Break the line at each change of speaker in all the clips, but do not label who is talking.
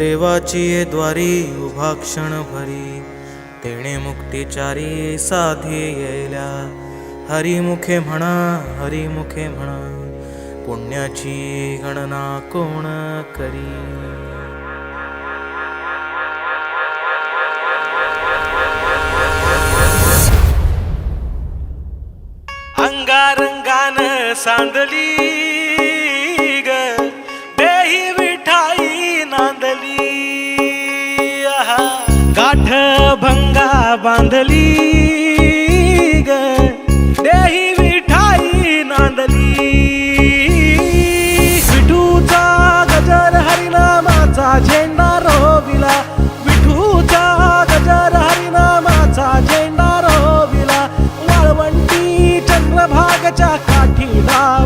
देवाची ये द्वारी उभा क्षण भरी. तेणे मुक्तिचारी साधी येल्या. हरिमुखे म्हणा हरिमुखे म्हणा पुण्याची गणना कोण करी? अंगारंगान सांदली गाठ भंगा बांधली ग. देही विठाई नांदली. विठूचा गजर हरिनामाचा झेंडा रोविला. विठूचा गजर हरिनामाचा झेंडा रोविला. वाळवंटी चंद्रभागच्या काठीला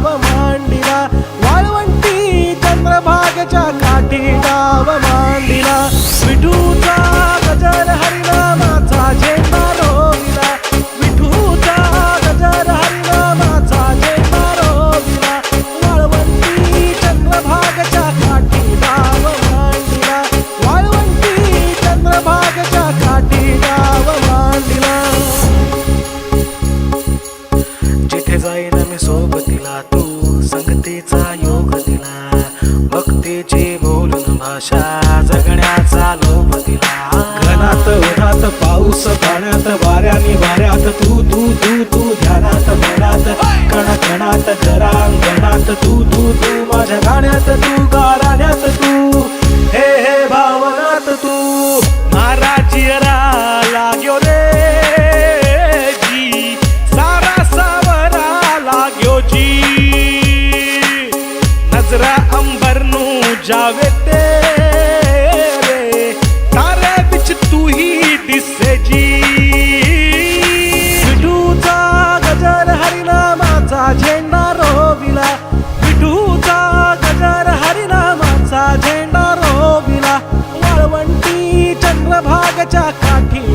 भाषा जगण्याचा लोभ दिला
घनात उन्हात पाऊस पाण्यात वाऱ्याने वाऱ्यात तू तू तू तू ध्यानात मनात कण कणात घरांगणात तू तू तू माझ्या गाण्यात तू गाराण्यात तू हे हे भावनात तू.
महाराजियरा लाग्यो रे जी. सारा सावरा लाग्यो जी. नजरा अंबरनू जावे तेरे चंद्रभागच्या काठी